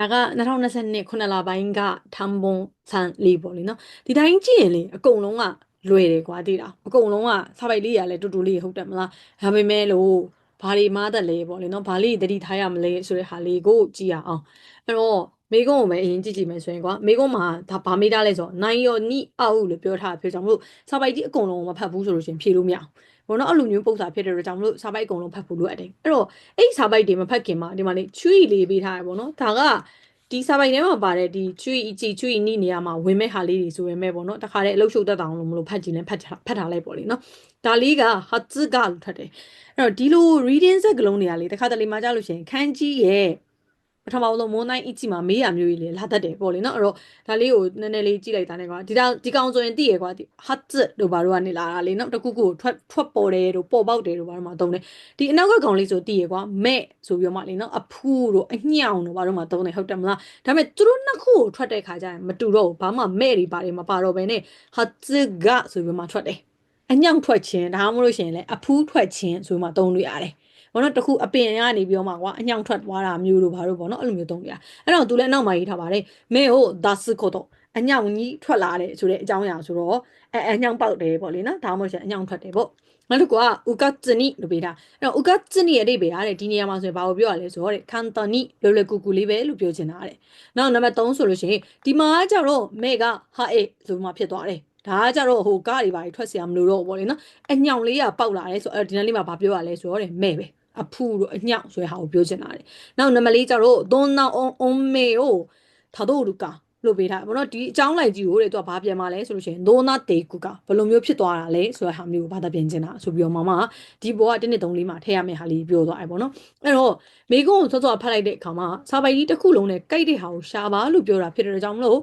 ဒါက2022ခုနှစ်လပိုင်းကထမ်ဘွန်ဆန်လေးပေါ့လေနော်ဒီတိုင်းကြည့်ရင်လေအကုန်လုံးကလွယ်တယ်ကွာတိတာအကုန်လုံးကစာပိုက်လေးရလဲတူတူလေးဟုတ်တယ်မလားဒါပေမဲ့လို့ဘာတွေမားတယ်လဲပေါ့လေနော်ဘာလေးတတိထားရမလဲဆိုတဲ့ဟာလေးကိုကြည့်ရအောင်အဲ့တော့မေကုန်းကိုပဲအရင်ကြည့်ကြည့်မယ်ဆိုရင်ကွာမေကုန်းမှာဒါဘာမေးထားလဲဆိုတော့နိုင်ရောနိအောက်လို့ပြောထားပြောကြောင့်မလို့စာပိုက်ကြီးအကုန်လုံးမဖတ်ဘူးဆိုလို့ရှိရင်ဖြေလို့မရအောင် ဘောနော်အဲ့လိုမျိုးပုံစံဖြစ်တဲ့အတွက်ကြောင့်မလို့စာပိုက်အကုန်လုံးဖတ်ဖို့လိုအပ်တယ်အဲ့တော့အဲ့ဒီစာပိုက်တွေမဖတ်ခင်မှာဒီမှာလေချွေလေးပေးထားရပေါ့နော်ဒါကဒီစာပိုက်ထဲမှာပါတဲ့ဒီချွေအကြည့်ချွေနိနေရာမှာဝင်မဲ့ဟာလေးတွေဆိုရင်မဲ့ပေါ့နော်တခါတည်းအလုတ်ရှုပ်တတ်အောင်လို့မလို့ဖတ်ကြည့်လဲဖတ်ဖတ်ထားလိုက်ပေါ့လေနော်ဒါလေးကဟာဇကလို့ထပ်တယ်အဲ့တော့ဒီလို reading စက်ကလုံးတွေကလေတခါတလေမှကြားလို့ရှိရင်ခန်းကြီးရဲ့ ပထမဆုံးမွန်တိုင်းအကြည့်မှာမေးရမျိုးကြီးလေလာတတ်တယ်ပေါ့လေနော်အဲ့တော့ဒါလေးကိုနည်းနည်းလေးကြည့်လိုက်တာနဲ့ကွာဒီတောင်ဒီကောင်ဆိုရင်သိရကွာဒီဟတ်ဇ်တို့ဘာတို့ကနေလာတာလေနော်တကူကူထွက်ထွက်ပေါ်တယ်တို့ပေါ်ပေါက်တယ်တို့ဘာတို့မှသုံးတယ်ဒီအနောက်ကကောင်လေးဆိုသိရကွာမဲ့ဆိုပြီးတော့မှလေနော်အဖူးတို့အညောင်တို့ဘာတို့မှသုံးတယ်ဟုတ်တယ်မလားဒါပေမဲ့သူတို့နှစ်ခုကိုထွက်တဲ့ခါကျရင်မတူတော့ဘူးဘာမှမဲ့တွေဘာတွေမပါတော့ဘဲနဲ့ဟတ်ဇ်ကဆိုပြီးမှထွက်တယ်အညောင်ထွက်ခြင်းဒါမှမဟုတ်လို့ရှိရင်လည်းအဖူးထွက်ခြင်းဆိုမှသုံးလို့ရတယ် ဘောနော်တခုအပင်ရနေပြီးတော့မှကွာအညောင်ထွက်သွားတာမျိုးတို့ဘာလို့ပေါ့နော်အဲ့လိုမျိုးသုံးပြအဲ့တော့သူလည်းအနောက်မှာရေးထားပါတယ်မဲဟိုဒါစခိုတော့အညောင်ကြီးထွက်လာတယ်ဆိုတဲ့အကြောင်းအရာဆိုတော့အဲအညောင်ပေါက်တယ်ပေါ့လေနော်ဒါမှမဟုတ်ရှင်အညောင်ထွက်တယ်ပေါ့နောက်တစ်ခုကဥကဇနီလို့ပေးတာအဲ့တော့ဥကဇနီရဲ့အဓိပ္ပာယ်ကတဲ့ဒီနေရာမှာဆိုရင်ဘာကိုပြောရလဲဆိုတော့တဲ့ခန်တနီလွယ်လွယ်ကူကူလေးပဲလို့ပြောချင်တာတဲ့နောက်နံပါတ်3ဆိုလို့ရှိရင်ဒီမှာကျတော့မဲကဟာအေဆိုမှဖြစ်သွားတယ်ဒါကကြတော့ဟိုကားတွေပါထွက်เสียမလို့တော့ဘောလေနော်အညောင်လေးကပေါက်လာတယ်ဆိုတော့ဒီနေ့လေးမှာဘာပြောရလဲဆိုတော့တဲ့မဲပဲ အဖူတို့အညောင်ဆိုတဲ့ဟာကိုပြောချင်တာတယ်နောက်နံပါတ်၄ကျတော့ဒွန်နာအွန်အွန်မေကိုထာတို့လူကာလို့ပေးထားဘောနော်ဒီအကြောင်းလိုက်ကြီးကိုတဲ့သူကဘာပြန်มาလဲဆိုလို့ရှိရင်ဒိုနာတေကူကဘယ်လိုမျိုးဖြစ်သွားတာလဲဆိုတဲ့ဟာမျိုးကိုဘာသာပြန်ချင်တာဆိုပြီးတော့မမဒီဘောကတစ်နှစ်သုံးလေးမှာထည့်ရမယ့်ဟာလေးပြောသွားတယ်ပေါ့နော်အဲ့တော့မိကုန်းကိုစောစောဖတ်လိုက်တဲ့အခါမှာစာပိုက်ကြီးတစ်ခုလုံးနဲ့ကြိုက်တဲ့ဟာကိုရှာပါလို့ပြောတာဖြစ်တဲ့ကြောင့်မလို့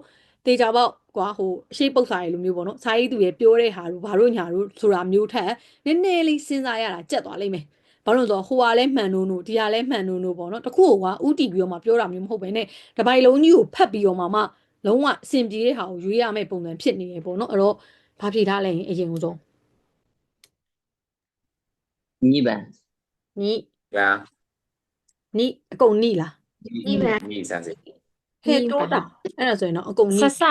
တေချာပေါက်ကွာဟိုအရှိပုတ်စာရည်လိုမျိုးပေါ့နော်စာရေးသူရဲ့ပြောတဲ့ဟာတို့ဘာတို့ညာတို့ဆိုတာမျိုးထက်နည်းနည်းလေးစဉ်းစားရတာကြက်သွားလိမ့်မယ် ဘာလို့ဆိုဟိုကလည်းမှန်နိုးနိုးဒီကလည်းမှန်နိုးနိုးပေါ့နော်တခုကဥတီပြီးတော့မှပြောတာမျိုးမဟုတ်ပဲနဲ့တပိုင်လုံးကြီးကိုဖတ်ပြီးတော့မှမှလုံးဝအဆင်ပြေတဲ့ဟာကိုရွေးရမယ့်ပုံစံဖြစ်နေရပေါ့နော်အဲ့တော့ဘာဖြေထားလဲရင်အရင်ဆုံးညီပါညီပါညီအကုန်ညီလားညီပါညီစမ်းစစ် ဟဲ့တော့တာအဲ့ဒါဆိုရင်တော့အကုန်နိဆဆ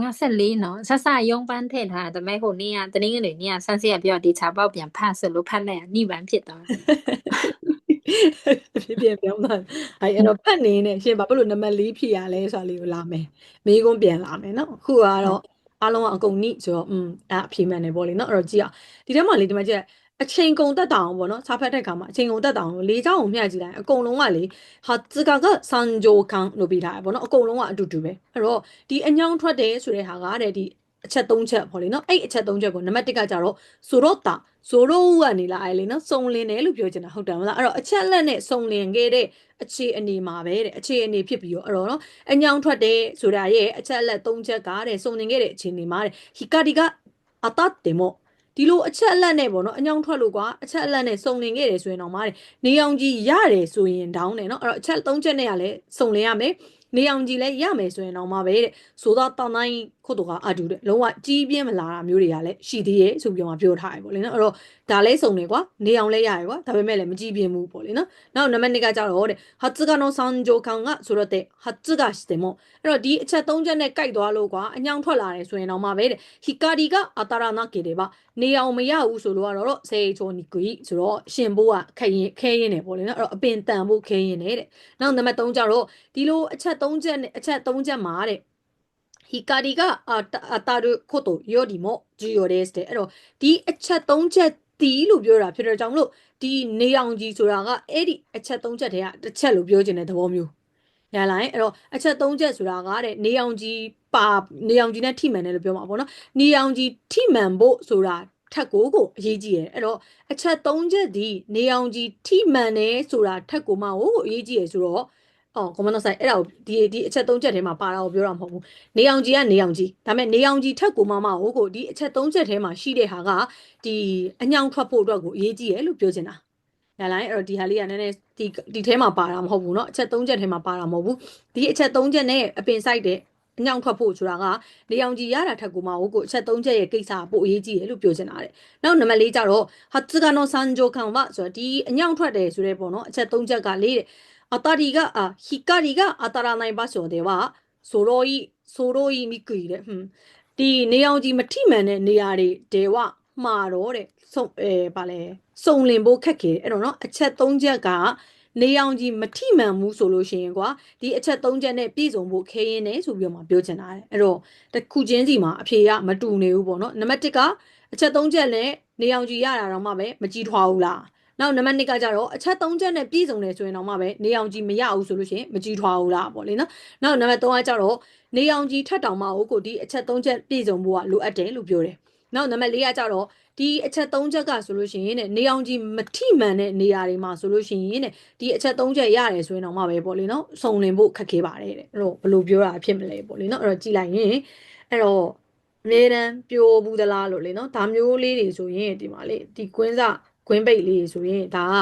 54နော်ဆဆရုံးပန်းထည့်ထားတယ်ဒါပေမဲ့ဟိုနေ့ကတနင်္ဂနွေနေ့ကဆန်းစစ်ရပြောဒီချာပေါက်ပြန်ဖတ်ဆိုလို့ဖတ်လိုက်ရနှိပန်းဖြစ်သွားတယ်ဖြစ်ပြန်ပြောင်းတာအဲ့အဲ့တော့ဖတ်နေနဲ့ရှင်ဘာဖြစ်လို့နံပါတ်၄ဖြည့်ရလဲဆိုတာလေးကိုလာမယ်မိကုန်းပြန်လာမယ်နော်အခုကတော့အားလုံးကအကုန်နိဆိုတော့อืมအဲ့အဖြေမှန်တယ်ပေါ့လေနော်အဲ့တော့ကြည့်အောင်ဒီထဲမှာလေဒီမှာကြည့် အချိန်ကုန်တက်တောင်ပေါ့နော်စာဖတ်တဲ့ခါမှာအချိန်ကုန်တက်တောင်လို့လေးချောင်းကိုမျှကြည့်လိုက်အကုန်လုံးကလေဟာဇကာကစန်ဂျိုကန်လို့ပြီးထားတယ်ပေါ့နော်အကုန်လုံးကအတူတူပဲအဲ့တော့ဒီအညောင်းထွက်တယ်ဆိုတဲ့ဟာကတဲ့ဒီအချက်၃ချက်ပေါ့လေနော်အဲ့အချက်၃ချက်ကိုနံပါတ်၁ကကြတော့ဆိုတော့တာဆိုတော့ကနေလာအဲ့လေနော်စုံလင်တယ်လို့ပြောချင်တာဟုတ်တယ်မလားအဲ့တော့အချက်လက်နဲ့စုံလင်ခဲ့တဲ့အခြေအနေမှာပဲတဲ့အခြေအနေဖြစ်ပြီးတော့အဲ့တော့နော်အညောင်းထွက်တယ်ဆိုတာရဲ့အချက်လက်၃ချက်ကတဲ့စုံလင်ခဲ့တဲ့အခြေအနေမှာတဲ့ဟီကာဒီကအတတ်တယ်မို့ ဒီလိုအချက်အလက်နဲ့ပေါ့နော်အညောင်းထွက်လို့ကွာအချက်အလက်နဲ့စုံလင်ခဲ့တယ်ဆိုရင်တော့မာတဲ့နေအောင်ကြီးရတယ်ဆိုရင်တောင်းတယ်နော်အဲ့တော့အချက်၃ချက်နဲ့ကလည်းစုံလင်ရမယ်နေအောင်ကြီးလည်းရမယ်ဆိုရင်တော့မှာပဲတဲ့ဆိုတော့တောင်းတိုင်း ခုတ်တော့ကအတူတဲ့လုံးဝကြီးပြင်းမလာတာမျိုးတွေကလည်းရှိသေးရဲ့ဆိုပြီးတော့ပြောထားတယ်ပေါ့လေနော်အဲ့တော့ဒါလဲစုံနေကွာနေအောင်လဲရရကွာဒါပေမဲ့လည်းမကြီးပြင်းဘူးပေါ့လေနော်နောက်နံပါတ်2ကကြတော့တဲ့ဟတ်ဇကနောဆန်ဂျိုကန်ကဆိုတော့တဲ့ဟတ်ဇကစတေမောအဲ့တော့ဒီအချက်၃ချက်နဲ့ကြိုက်သွားလို့ကွာအညောင်ထွက်လာတယ်ဆိုရင်တော့မှပဲတဲ့ဟီကာဒီကအတာရနာကေတွေပါနေအောင်မရဘူးဆိုလို့ကတော့ဆေးချိုနီကွီဆိုတော့ရှင်ဘိုးကခရင်ခဲရင်နေပေါ့လေနော်အဲ့တော့အပင်တန်ဖို့ခဲရင်နေတဲ့နောက်နံပါတ်3ကြတော့ဒီလိုအချက်၃ချက်နဲ့အချက်၃ချက်မှာတဲ့ ဟီကာဒီကအတာအတာရခိုတိုယောဒီမိုဂျီယိုဒက်စ်တဲ့အဲ့တော့ဒီအချက်၃ချက်တီးလို့ပြောတာဖြစ်တဲ့ကြောင့်မလို့ဒီနေအောင်ကြီးဆိုတာကအဲ့ဒီအချက်၃ချက်တည်းကတစ်ချက်လို့ပြောချင်တဲ့သဘောမျိုးရလာရင်အဲ့တော့အချက်၃ချက်ဆိုတာကတဲ့နေအောင်ကြီးပါနေအောင်ကြီးနဲ့ထိမှန်တယ်လို့ပြောမှာပေါ့နော်နေအောင်ကြီးထိမှန်ဖို့ဆိုတာထက်ကိုကိုအရေးကြီးတယ်အဲ့တော့အချက်၃ချက်ဒီနေအောင်ကြီးထိမှန်တယ်ဆိုတာထက်ကိုမှဟိုအရေးကြီးတယ်ဆိုတော့ အော် common sense အဲ့ဒါကိုဒီဒီအချက်၃ချက်ထဲမှာပါတာကိုပြောတာမဟုတ်ဘူးနေအောင်ကြီးကနေအောင်ကြီးဒါပေမဲ့နေအောင်ကြီးထက်ကိုမမဟိုကိုဒီအချက်၃ချက်ထဲမှာရှိတဲ့ဟာကဒီအညောင်ထွက်ဖို့အတွက်ကိုအရေးကြီးတယ်လို့ပြောချင်တာနားလိုက်အဲ့တော့ဒီဟာလေးကနည်းနည်းဒီဒီထဲမှာပါတာမဟုတ်ဘူးเนาะအချက်၃ချက်ထဲမှာပါတာမဟုတ်ဘူးဒီအချက်၃ချက်နဲ့အပင်ဆိုင်တဲ့အညောင်ထွက်ဖို့ဆိုတာကနေအောင်ကြီးရတာထက်ကိုမဟိုကိုအချက်၃ချက်ရဲ့ကိစ္စပိုအရေးကြီးတယ်လို့ပြောချင်တာတဲ့နောက်နံပါတ်၄ကျတော့ဟာစကနောဆန်ဂျိုခံဝဆိုတော့ဒီအညောင်ထွက်တယ်ဆိုတဲ့ပေါ့နော်အချက်၃ချက်ကလေးတဲ့ 当たりがあ光が当たらない場所では揃い揃いにくいတဲ့ဟွန်းဒီနေအောင်ကြီးမထိမှန်တဲ့နေရာတွေဒေဝမှာတော့တဲ့စုံအဲဗာလဲစုံလင်ဖို့ခက်ခဲတယ်အဲ့တော့နော်အချက်၃ချက်ကနေအောင်ကြီးမထိမှန်ဘူးဆိုလို့ရှိရင်ကွာဒီအချက်၃ချက်နဲ့ပြည့်စုံဖို့ခဲရင်းနေဆိုပြီးတော့မှပြောချင်တာတဲ့အဲ့တော့တစ်ခုချင်းစီမှာအဖြေကမတူနေဘူးပေါ့နော်နံပါတ်၁ကအချက်၃ချက်နဲ့နေအောင်ကြီးရတာတော့မှပဲမကြည်ထွားဘူးလား နောက်နံပါတ်2ကကြတော့အချက်3ချက်နဲ့ပြည့်စုံတယ်ဆိုရင်တော့မှပဲနေအောင်ကြီးမရဘူးဆိုလို့ရှိရင်မကြည်ထွားဘူးလားပေါ့လေနော်နောက်နံပါတ်3ကကြတော့နေအောင်ကြီးထက်တောင်မှကိုကိုဒီအချက်3ချက်ပြည့်စုံဖို့ကလိုအပ်တယ်လို့ပြောတယ်နောက်နံပါတ်4ကကြတော့ဒီအချက်3ချက်ကဆိုလို့ရှိရင်တဲ့နေအောင်ကြီးမထိမှန်တဲ့နေရာတွေမှာဆိုလို့ရှိရင်တဲ့ဒီအချက်3ချက်ရတယ်ဆိုရင်တော့မှပဲပေါ့လေနော်စုံလင်ဖို့ခက်ခဲပါတယ်တဲ့အဲ့တော့ဘယ်လိုပြောတာဖြစ်မလဲပေါ့လေနော်အဲ့တော့ကြည်လိုက်ရင်အဲ့တော့အမြဲတမ်းပြိုဘူးသလားလို့လေနော်ဒါမျိုးလေးတွေဆိုရင်ဒီမှာလေဒီကွင်းစ ကွင်းပိတ်လေးတွေဆိုရင်ဒါက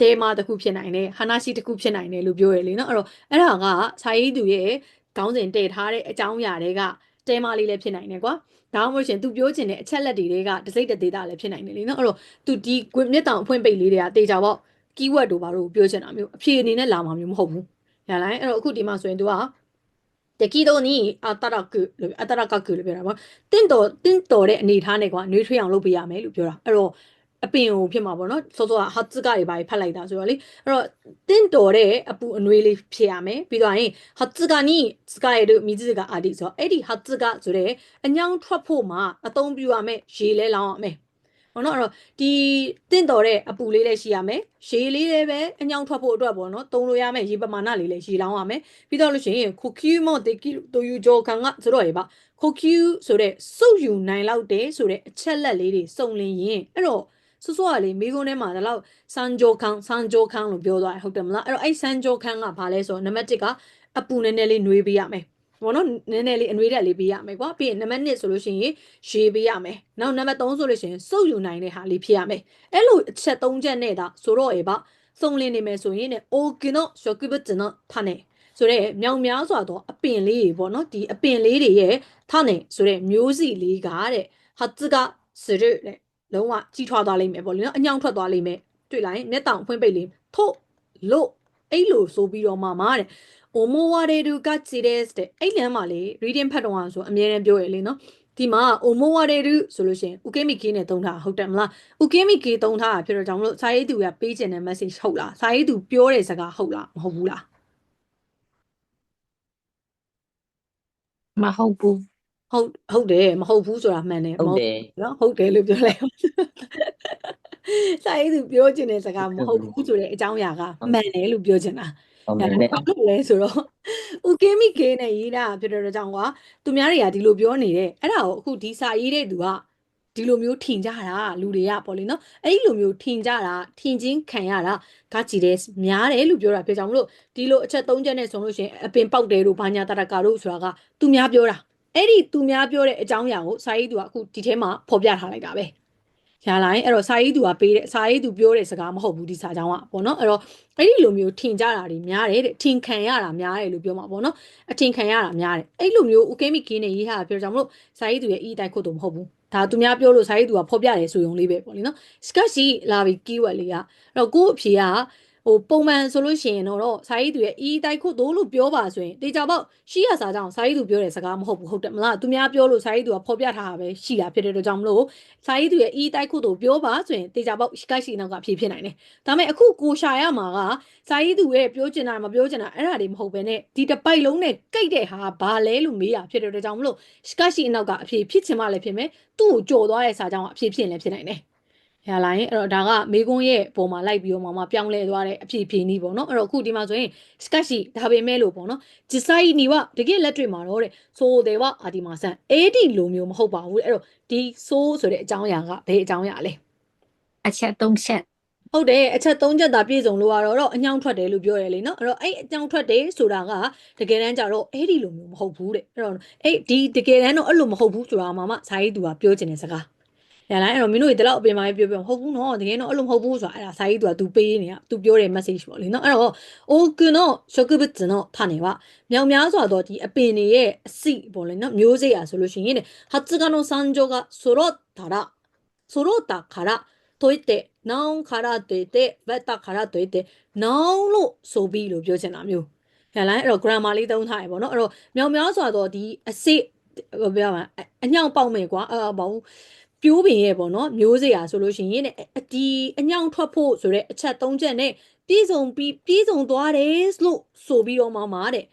တဲမာတစ်ခုဖြစ်နိုင်တယ်ဟာနာရှိတစ်ခုဖြစ်နိုင်တယ်လို့ပြောရလေနော်အဲ့တော့အဲ့ဒါကစာရေးသူရဲ့ခေါင်းစဉ်တည်ထားတဲ့အကြောင်းအရာတွေကတဲမာလေးလည်းဖြစ်နိုင်တယ်ကွာဒါမှမဟုတ်ရှင်သူပြောချင်တဲ့အချက်လက်တွေကတစိမ့်တသေးတာလည်းဖြစ်နိုင်တယ်လေနော်အဲ့တော့သူဒီကွင်းမြက်တောင်အဖွင့်ပိတ်လေးတွေကတေချာပေါ့ keyword တို့ဘာလို့ပြောချင်တာမျိုးအဖြေအနေနဲ့လာမှာမျိုးမဟုတ်ဘူးရလားအဲ့တော့အခုဒီမှာဆိုရင်သူကတကီတော့နီအတရကုလို့အတရကကုလို့ပြောတာပေါ့တင့်တော်တင့်တော်တဲ့အနေထားနဲ့ကွာနှွေးထွေးအောင်လုပ်ပေးရမယ်လို့ပြောတာအဲ့တော့ အပင်ကိုဖြစ်မှာပေါ့နော်စောစောကဟတ်စကတွေပါဖတ်လိုက်တာဆိုတော့လေအဲ့တော့တင့်တော်တဲ့အပူအနှွေးလေးဖြစ်ရမယ်ပြီးတော့ရင်ဟတ်စကနီစကရဲ့တို့မိစကအာဒီဆိုတော့အဲ့ဒီဟတ်စကဆိုတဲ့အညောင်းထွက်ဖို့မှာအသုံးပြုရမယ်ရေလဲလောင်းရမယ်ပေါ့နော်အဲ့တော့ဒီတင့်တော်တဲ့အပူလေးလည်းရှိရမယ်ရေလေးလည်းပဲအညောင်းထွက်ဖို့အတွက်ပေါ့နော်သုံးလို့ရမယ်ရေပမာဏလေးလည်းရေလောင်းရမယ်ပြီးတော့လို့ရှိရင်ခိုကျူမော့တေကီတိုယူဂျိုကန်ကဆိုတော့ရေပါခိုကျူဆိုတဲ့စုပ်ယူနိုင်လောက်တဲ့ဆိုတဲ့အချက်လက်လေးတွေစုံလင်ရင်အဲ့တော့ ဆူဆူကလေမိကုန်းထဲမှာဒါလောက်စန်ဂျိုခန်းစန်ဂျိုခန်းလို့ပြောသွားတယ်ဟုတ်တယ်မလားအဲ့တော့အဲ့စန်ဂျိုခန်းကဘာလဲဆိုတော့နံပါတ်1ကအပူနည်းနည်းလေးနှွေးပေးရမယ်ဘောနော်နည်းနည်းလေးအနှွေးတက်လေးပေးရမယ်ကွာပြီးရင်နံပါတ်1ဆိုလို့ရှိရင်ရေပေးရမယ်နောက်နံပါတ်3ဆိုလို့ရှိရင်စုပ်ယူနိုင်တဲ့ဟာလေးဖြစ်ရမယ်အဲ့လိုအချက်3ချက်နဲ့ဒါဆိုတော့ရေပါဆုံးလင်းနေမယ်ဆိုရင်ねโอกิโนရှော့ကိဘတ်ဂျနဖာနေဆိုတဲ့မြောင်များစွာသောအပင်လေးတွေပေါ့နော်ဒီအပင်လေးတွေရဲ့ထနေဆိုတဲ့မျိုးစီလေးကတဲ့ဟာတကစရုတဲ့ လုံးဝကြီးထွားသွားလိမ့်မယ်ပေါ့လေနော်အညောင်ထွက်သွားလိမ့်မယ်တွေ့လိုက်မျက်တောင်ဖွင့်ပိတ်လေးထို့လို့အဲ့လိုဆိုပြီးတော့မှမာတဲ့ omowareru gachides တဲ့အဲ့လမ်းမှာလေ reading ဖတ်တော့အောင်ဆိုအမြဲတမ်းပြောရလေနော်ဒီမှာ omowareru ဆိုလို့ရှိရင် ukemiki နဲ့သုံးထားဟုတ်တယ်မလား ukemiki သုံးထားတာဖြစ်တော့ကြောင့်မလို့စာရေးသူကပေးချင်တဲ့ message ဟုတ်လားစာရေးသူပြောတဲ့စကားဟုတ်လားမဟုတ်ဘူးလားမဟုတ်ဘူး ဟုတ်ဟုတ်တယ်မဟုတ်ဘူးဆိုတာမှန်တယ်ဟုတ်တယ်နော်ဟုတ်တယ်လို့ပြောလိုက်အောင်စာရေးသူပြောချင်တဲ့စကားမဟုတ်ဘူးဆိုတဲ့အကြောင်းအရာကမှန်တယ်လို့ပြောချင်တာဟုတ်ဒါတယ်ဘာနဲ့လို့လဲဆိုတော့ဦးကင်းမိကေနဲ့ရေးတာဖြစ်တဲ့ကြောင့်ကသူများတွေကဒီလိုပြောနေတယ်အဲ့ဒါကိုအခုဒီစာရေးတဲ့သူကဒီလိုမျိုးထင်ကြတာလူတွေကပေါ့လေနော်အဲ့ဒီလိုမျိုးထင်ကြတာထင်ချင်းခံရတာကကြည်တယ်များတယ်လို့ပြောတာဖြစ်ကြောင့်မလို့ဒီလိုအချက်၃ချက်နဲ့ဆိုလို့ရှိရင်အပင်ပေါက်တယ်လို့ဘာညာတရကာတို့ဆိုတာကသူများပြောတာ အဲ့ဒီသူများပြောတဲ့အကြောင်းအရာကိုစာရေးသူကအခုဒီထဲမှာဖော်ပြထားလိုက်တာပဲရလာရင်အဲ့တော့စာရေးသူကပေးတဲ့စာရေးသူပြောတဲ့စကားမဟုတ်ဘူးဒီစာကြောင်းကပေါ့နော်အဲ့တော့အဲ့ဒီလိုမျိုးထင်ကြတာတွေများတယ်တဲ့ထင်ခံရတာများတယ်လို့ပြောမှာပေါ့နော်အထင်ခံရတာများတယ်အဲ့လိုမျိုး okay မိကင်းနဲ့ရေးထားတာပြောကြမလို့ဇာယီသူရဲ့အီးတိုက်ခုတ်တော့မဟုတ်ဘူးဒါသူများပြောလို့ဇာယီသူကဖော်ပြတယ်ဆိုရုံလေးပဲပေါ့လေနော်စကတ်ရှိလာပြီး keyword လေးကအဲ့တော့ကို့အဖြေက ဟိုပုံမှန်ဆိုလို့ရှိရင်တော့ဇာယီသူရဲ့အီးတိုက်ခုတ်တော့လို့ပြောပါဆိုရင်တေချာပေါက်ရှိရစာကြောင့်ဇာယီသူပြောတဲ့စကားမဟုတ်ဘူးဟုတ်တယ်မလားသူများပြောလို့ဇာယီသူကဖော်ပြထားတာပဲရှိတာဖြစ်တဲ့အတွက်ကြောင့်မလို့ဇာယီသူရဲ့အီးတိုက်ခုတ်တော့ပြောပါဆိုရင်တေချာပေါက်စကတ်ရှိနောက်ကအဖြေဖြစ်နိုင်တယ်ဒါပေမဲ့အခုကိုရှာရမှာကစာရေးသူရဲ့ပြောချင်တာမပြောချင်တာအဲ့ဒါတွေမဟုတ်ဘဲနဲ့ဒီတစ်ပိုက်လုံးနဲ့ကြိတ်တဲ့ဟာဘာလဲလို့မေးတာဖြစ်တဲ့အတွက်ကြောင့်မလို့စကရှိအနောက်ကအဖြေဖြစ်ချင်မှလည်းဖြစ်မယ်သူ့ကိုကြော်သွားတဲ့စာကြောင့်အဖြေဖြစ်ရင်လည်းဖြစ်နိုင်တယ်။ ရလာရင်အဲ့တော့ဒါကမေကွန်းရဲ့ပုံမှာလိုက်ပြီးတော့မှမှပြောင်းလဲသွားတဲ့အဖြေဖြေနည်းပေါ့နော်အဲ့တော့အခုဒီမှာဆိုရင်စကရှိဒါပေမဲ့လို့ပေါ့နော်ဂျစ်ဆိုင်နီဝတကယ်လက်တွေ့မှာတော့တဲ့ဆိုတယ်ဝအာဒီမာဆန်အေဒီလိုမျိုးမဟုတ်ပါဘူးတဲ့အဲ့တော့ဒီဆိုးဆိုတဲ့အကြောင်းအရာကဘယ်အကြောင်းအရာလဲအချက်၃ချက်ဟုတ်တယ်အချက်၃ချက်သာပြည့်စုံလို့ရတော့တော့အညောင်းထွက်တယ်လို့ပြောရလေနော်အဲ့တော့အဲ့အညောင်းထွက်တယ်ဆိုတာကတကယ်တမ်းကျတော့အဲ့ဒီလိုမျိုးမဟုတ်ဘူးတဲ့အဲ့တော့အဲ့ဒီတကယ်တမ်းတော့အဲ့လိုမဟုတ်ဘူးဆိုတာမှမှဇာရေးသူကပြောချင်တဲ့စကား ရလားအဲ့တော့မင်းတို့ဒီလောက်အပြင်မှာပြောပြောမဟုတ်ဘူးနော်တကယ်တော့အဲ့လိုမဟုတ်ဘူးဆိုတာအဲ့ဒါစာရေးသူက तू ပေးနေတာ तू ပြောတဲ့ message ပေါ့လေနော်အဲ့တော့ oku no shokubutsu no tane wa မြောင်များစွာတော့ဒီအပင်တွေရဲ့အစိပေါ့လေနော်မျိုးစေ့อ่ะဆိုလို့ရှိရင်တဲ့ hatsuga no sanjo ga sorottara sorotta kara တို့တဲ့နောင်ခါရတွေ့တဲ့ဗတ်တခါရတွေ့တဲ့နောင်လို့ဆိုပြီးလို့ပြောချင်တာမျိုးဟဲ့လားအဲ့တော့ grammar လေးသုံးထားရပေါ့နော်အဲ့တော့မြောင်များစွာတော့ဒီအစစ်ပြောပါအညောင်ပေါက်မယ်ကွာအာဘာဘူး ပြိုးပင်ရဲ့ပေါ့နော်မျိုးစရာဆိုလို့ရှိရင်တဲ့အဒီအညောင်ထွက်ဖို့ဆိုတဲ့အချက်၃ချက်နဲ့ပြည့်စုံပြီးပြည့်စုံသွားတယ်လို့ဆိုပြီးတော့မှမှာတဲ့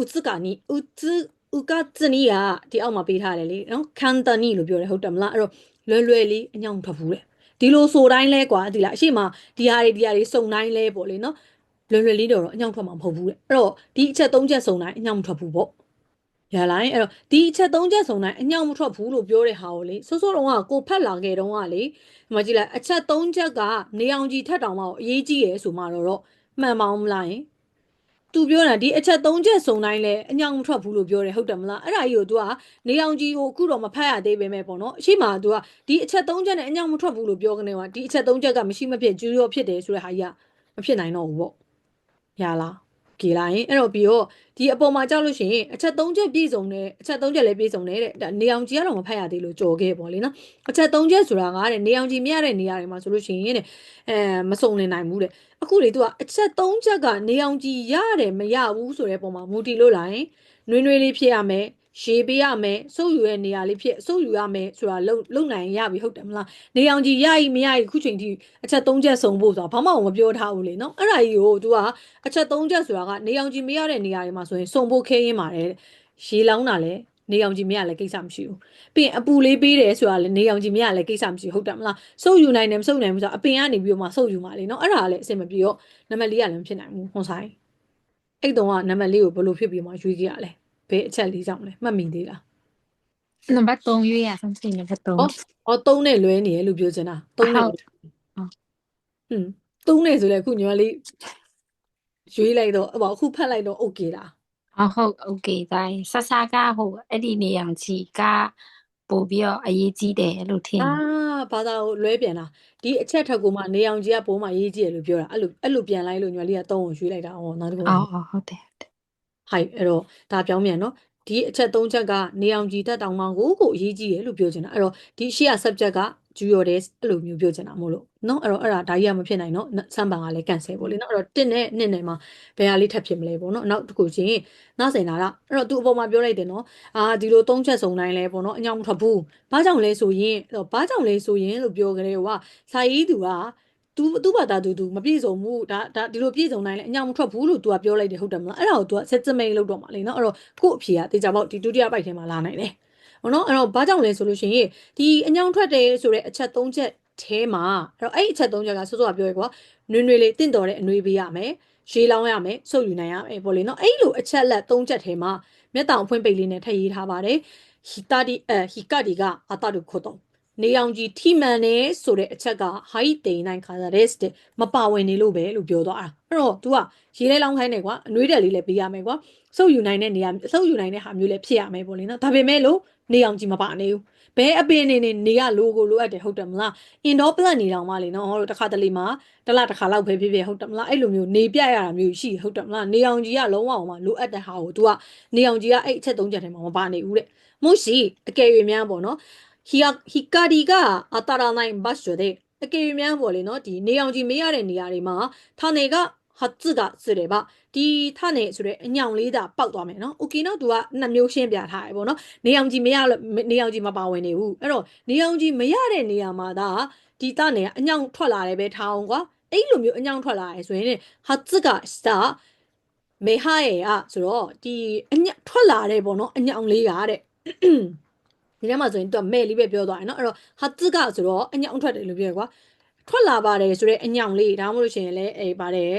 ဥစ္ကနီဥစ္ဥကဇနီကဒီအောက်မှာပေးထားတယ်လေနော်ခန္တနီလို့ပြောတယ်ဟုတ်တယ်မလားအဲ့တော့လွယ်လွယ်လေးအညောင်ထွက်ဘူးတဲ့ဒီလိုဆိုတိုင်းလဲကွာဒီလားအရှိမဒီဟာတွေဒီဟာတွေစုံတိုင်းလဲပေါ့လေနော်လွယ်လွယ်လေးတော့အညောင်ထွက်မှာမဟုတ်ဘူးတဲ့အဲ့တော့ဒီအချက်၃ချက်စုံတိုင်းအညောင်မထွက်ဘူးပေါ့ ရလာရင်အဲ့တော့ဒီအချက်၃ချက်စုံတိုင်းအညောင်မထွက်ဘူးလို့ပြောတဲ့ဟာကိုလေစိုးစိုးတော့ကကိုဖက်လာခဲ့တော့ကလေဒီမှာကြည့်လိုက်အချက်၃ချက်ကနေအောင်ကြီးထက်တောင်မှအရေးကြီးရယ်ဆိုမှတော့တော့မှန်ပါအောင်မလားယင်သူပြောတာဒီအချက်၃ချက်စုံတိုင်းလဲအညောင်မထွက်ဘူးလို့ပြောတယ်ဟုတ်တယ်မလားအဲ့ဒါကြီးကို तू ကနေအောင်ကြီးကိုအခုတော့မဖတ်ရသေးပေမဲ့ပေါ့နော်အရှိမ तू ကဒီအချက်၃ချက်နဲ့အညောင်မထွက်ဘူးလို့ပြောကနေကဒီအချက်၃ချက်ကမရှိမဖြစ်ကျူးရောဖြစ်တယ်ဆိုတဲ့ဟာကြီးကမဖြစ်နိုင်တော့ဘူးပေါ့ရလား ကြည်လာရင်အဲ့တော့ပြီးတော့ဒီအပေါ်မှာကြောက်လို့ရှိရင်အချက်၃ချက်ပြည့်စုံတယ်အချက်၃ချက်လည်းပြည့်စုံတယ်တဲ့ဒါနေအောင်ကြီးကတော့မဖတ်ရသေးလို့ကြော်ခဲ့ပေါ့လေနော်အချက်၃ချက်ဆိုတာကတဲ့နေအောင်ကြီးမရတဲ့နေရာတွေမှာဆိုလို့ရှိရင်တဲ့အဲမစုံလင်နိုင်ဘူးတဲ့အခုလေ तू ကအချက်၃ချက်ကနေအောင်ကြီးရတယ်မရဘူးဆိုတဲ့ပုံမှာမူတည်လို့လာရင်နွေးနွေးလေးဖြစ်ရမယ် ရှေးပေးရမယ်စုပ်ယူရဲ့နေရာလေးဖြစ်စုပ်ယူရမယ်ဆိုတာလုံလုံနိုင်ရပြီဟုတ်တယ်မလားနေအောင်ကြီးရည်မရည်ခုချိန်ထိအချက်၃ချက်စုံဖို့ဆိုတာဘာမှမပြောထားဘူးလေနော်အဲ့ဒါကြီးကို तू ကအချက်၃ချက်ဆိုတာကနေအောင်ကြီးမရတဲ့နေရာတွေမှာဆိုရင်စုံဖို့ခဲရင်းပါတယ်တဲ့ရေလောင်းတာလည်းနေအောင်ကြီးမရလည်းကိစ္စမရှိဘူးပြီးရင်အပူလေးပေးတယ်ဆိုတာလည်းနေအောင်ကြီးမရလည်းကိစ္စမရှိဟုတ်တယ်မလားစုပ်ယူနိုင်တယ်မစုပ်နိုင်ဘူးဆိုတာအပင်ကနေပြီးတော့မှစုပ်ယူမှာလေနော်အဲ့ဒါကလည်းအဆင်မပြေတော့နံပါတ်၄ကလည်းမဖြစ်နိုင်ဘူးဟွန်ဆိုင်အဲ့တော့ကနံပါတ်၄ကိုဘယ်လိုဖြစ်ပြီးမှရွေးကြရလဲ ဘယ်အချက်လေးကြောင့်လဲမှတ်မိသေးလားနံပါတ်3ရွေးရဆုံးချိန်နံပါတ်3ဩဩ3နဲ့လွဲနေရလို့ပြောချင်တာ3နဲ့ဟုတ်อืม3နဲ့ဆိုလဲအခုညီမလေးရွေးလိုက်တော့ဟိုအခုဖတ်လိုက်တော့ okay လားဟုတ်ဟုတ် okay တိုင်းဆဆာကဟိုအဲ့ဒီနေရာကြီးကပို့ပြီးတော့အရေးကြီးတယ်လို့ထင်အာဘာသာကိုလွဲပြန်လားဒီအချက်ထက်ကိုမှနေအောင်ကြီးကပိုးမှအရေးကြီးတယ်လို့ပြောတာအဲ့လိုအဲ့လိုပြန်လိုက်လို့ညီမလေးက3ကိုရွေးလိုက်တာဟောနောက်တစ်ခုအော်ဟုတ်တယ် ဟုတ်တယ်ဟိုက်အဲ့တော့ဒါပြောင်းမြန်နော်။ဒီအချက်သုံးချက်ကနေအောင်ကြီးတက်တောင်မှကိုကိုအရေးကြီးရလို့ပြောချင်တာ။အဲ့တော့ဒီရှေ့က subject ကဂျူယော်ဒဲအဲ့လိုမျိုးပြောချင်တာမို့လို့နော်အဲ့တော့အဲ့ဒါဒါကြီးကမဖြစ်နိုင်နော်ဆမ်ပန်ကလည်း cancel ပေါ့လေနော်အဲ့တော့1နဲ့2နဲ့မှာဘယ်ဟာလေးထပ်ဖြစ်မလဲပေါ့နော်နောက်တစ်ခုချင်းနောက်စင်လာတာအဲ့တော့သူအပေါ်မှာပြောလိုက်တယ်နော်အာဒီလိုသုံးချက်စုံတိုင်းလဲပေါ့နော်အညောင်မထွက်ဘူးဘာကြောင့်လဲဆိုရင်အဲ့တော့ဘာကြောင့်လဲဆိုရင်လို့ပြောကြတယ်ဟိုကစာရေးသူက သူသူ့ဘာသာသူသူမပြည့်စုံဘူးဒါဒါဒီလိုပြည့်စုံတိုင်းလဲအညောင်မထွက်ဘူးလို့ तू ကပြောလိုက်တယ်ဟုတ်တယ်မလားအဲ့ဒါကို तू ကစစ်စမိန်လုပ်တော့မှာလေနော်အဲ့တော့ကို့အဖြေကတေချာပေါက်ဒီဒုတိယပိုက်ထဲမှာလာနိုင်တယ်ဟောနော်အဲ့တော့ဘာကြောင့်လဲဆိုလို့ရှိရင်ဒီအညောင်ထွက်တယ်ဆိုတဲ့အချက်၃ချက်ထဲမှာအဲ့တော့အဲ့ဒီအချက်၃ချက်ကစောစောကပြောရကွာနွေနွေလေးတင့်တော်တဲ့အနွေပေးရမယ်ရှေးလောင်းရမယ်စုပ်ယူနိုင်ရမယ်ပေါ့လေနော်အဲ့လိုအချက်လက်၃ချက်ထဲမှာမျက်တောင်အဖွင့်ပိတ်လေးနဲ့ထည့်ရေးထားပါတယ်ဟီတာဒီအဲဟီကဒီကအတာတုခိုတော့ နေအောင်ကြီးထိမှန်နေဆိုတဲ့အချက်က high တိန်နိုင်ခါရတဲ့မပါဝင်နေလို့ပဲလို့ပြောသွားတာအဲ့တော့ तू ကရေးလဲလောင်းခိုင်းနေကွာအနွေးတက်လေးလည်းပေးရမယ်ကွာစုပ်ယူနိုင်တဲ့နေရာစုပ်ယူနိုင်တဲ့ဟာမျိုးလည်းဖြစ်ရမယ်ပေါ့လေနော်ဒါပေမဲ့လို့နေအောင်ကြီးမပါနေဘူးဘဲအပင်နေနေနေရလိုကိုလိုအပ်တယ်ဟုတ်တယ်မလား indoor plant နေတောင်မှလေနော်ဟောတို့တစ်ခါတလေမှာတစ်လတစ်ခါလောက်ပဲဖြစ်ဖြစ်ဟုတ်တယ်မလားအဲ့လိုမျိုးနေပြရတာမျိုးရှိဟုတ်တယ်မလားနေအောင်ကြီးကလုံးဝအောင်မှလိုအပ်တဲ့ဟာကို तू ကနေအောင်ကြီးကအဲ့အချက်သုံးချက်ထဲမှာမပါနေဘူးတဲ့မို့ရှိအကယ်၍များပေါ့နော် ဟီဟီကာဒီကအတာရာနိုင်ဘတ်ဆိုတဲ့အကယ်၍များပေါ့လေနော်ဒီနေအောင်ကြီးမေးရတဲ့နေရာတွေမှာထာနေကဟာဇကဆိုတယ်ဗျဒီထနေဆိုတဲ့အညောင်လေးသာပောက်သွားမယ်နော်။ Okay နော် तू ကနှစ်မျိုးရှင်းပြထားတယ်ပေါ့နော်။နေအောင်ကြီးမရလို့နေအောင်ကြီးမပါဝင်နေဘူး။အဲ့တော့နေအောင်ကြီးမရတဲ့နေရာမှာဒါဒီတနေကအညောင်ထွက်လာတယ်ပဲထားအောင်ကွာ။အဲ့လိုမျိုးအညောင်ထွက်လာရဲဆိုရင်ဟာဇကစတာမေဟာရဲ့อ่ะဆိုတော့ဒီအညထွက်လာတဲ့ပေါ့နော်အညောင်လေးကတဲ့ ဒီထဲမှာဆိုရင်သူကမဲ့လေးပဲပြောသွားတယ်နော်အဲ့တော့ဟာတုကဆိုတော့အညောင်းထွက်တယ်လို့ပြောရကွာထွက်လာပါတယ်ဆိုတဲ့အညောင်းလေးဒါမှမဟုတ်ရှင်လည်းအေးပါတယ်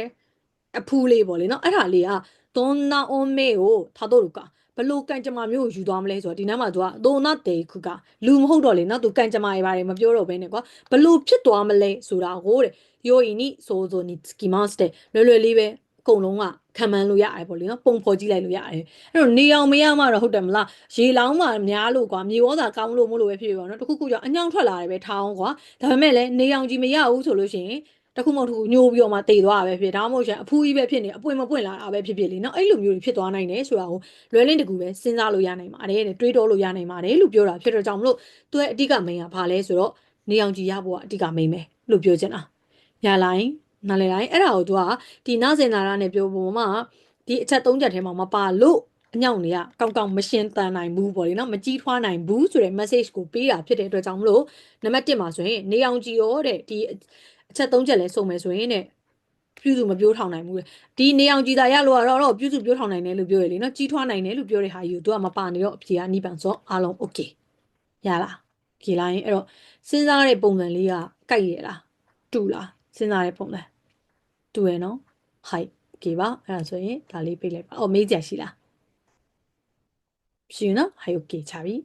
အဖူးလေးပေါ့လေနော်အဲ့ဒါလေးကဒွန်နာအုံးမေကိုထားတော့လူကဘလို့ကန်ကြမ္မာမျိုးကိုယူသွားမလဲဆိုတော့ဒီနားမှာသူကဒွန်နာတေခုကလူမဟုတ်တော့လေနော်သူကန်ကြမ္မာရေးပါတယ်မပြောတော့ဘဲနဲ့ကွာဘလို့ဖြစ်သွားမလဲဆိုတာကိုတဲ့ယောယီနီဆိုဆိုနီစကီမတ်စ်တဲ့လွယ်လွယ်လေးပဲ အကုန်လုံးကခံမှန်းလို့ရတယ်ပေါ့လေနော်ပုံဖော်ကြည့်လိုက်လို့ရတယ်အဲ့တော့နေအောင်မရမှတော့ဟုတ်တယ်မလားရေလောင်းမှများလို့ကွာမြေဝါသာကောင်းလို့မလို့ပဲဖြစ်ဖြစ်ပါတော့တခုခုကြောင့်အညောင်ထွက်လာတယ်ပဲထားအောင်ကွာဒါပေမဲ့လည်းနေအောင်ကြီးမရဘူးဆိုလို့ရှိရင်တခုမဟုတ်တခုညိုးပြီးတော့မှတေသွားတာပဲဖြစ်ဒါမှမဟုတ်ရှင်အဖူးကြီးပဲဖြစ်နေအပွင့်မပွင့်လာတာပဲဖြစ်ဖြစ်လေနော်အဲ့လိုမျိုးတွေဖြစ်သွားနိုင်တယ်ဆိုတာကိုလွယ်လင်းတကူပဲစဉ်းစားလို့ရနိုင်ပါတယ်တဲ့တွေးတောလို့ရနိုင်ပါတယ်လို့ပြောတာဖြစ်တော့ကြောင့်မလို့သူရဲ့အဓိကမိန်ကဘာလဲဆိုတော့နေအောင်ကြီးရဖို့ကအဓိကမိန်ပဲလို့ပြောချင်တာရလာရင် နားလည်လိုက်အဲ့ဒါကိုသူကဒီနာစင်နာရနဲ့ပြောပုံမှာဒီအချက်၃ချက်ထဲမှာမပါလို့အညောင်တွေကကောင်းကောင်းမရှင်းတန်နိုင်ဘူးပေါ့လေနော်မကြီးထွားနိုင်ဘူးဆိုတဲ့ message ကိုပေးတာဖြစ်တဲ့အတွက်ကြောင့်မလို့နံပါတ်1မှာဆိုရင်နေအောင်ကြည်ရောတဲ့ဒီအချက်၃ချက်လဲစုံမယ်ဆိုရင်တဲ့ပြုစုမပြောထောင်နိုင်ဘူးလေဒီနေအောင်ကြည်သာရလို့ကတော့ပြုစုပြောထောင်နိုင်တယ်လို့ပြောရလေနော်ကြီးထွားနိုင်တယ်လို့ပြောတဲ့ဟာကြီးကိုသူကမပါနေတော့အဖြေကနိဗ္ဗာန်ဆိုအားလုံး okay ရလားကြည်လိုက်ရင်အဲ့တော့စဉ်းစားတဲ့ပုံစံလေးကကြိုက်ရလားတူလားစဉ်းစားတဲ့ပုံစံ တူရယ်နော်ဟိုက်ကြည်ပါအဲ့ဒါဆိုရင်ဒါလေးပေးလိုက်ပါအော်မေးကြရှိလားရှိနော်ဟိုက် okay ချပြီ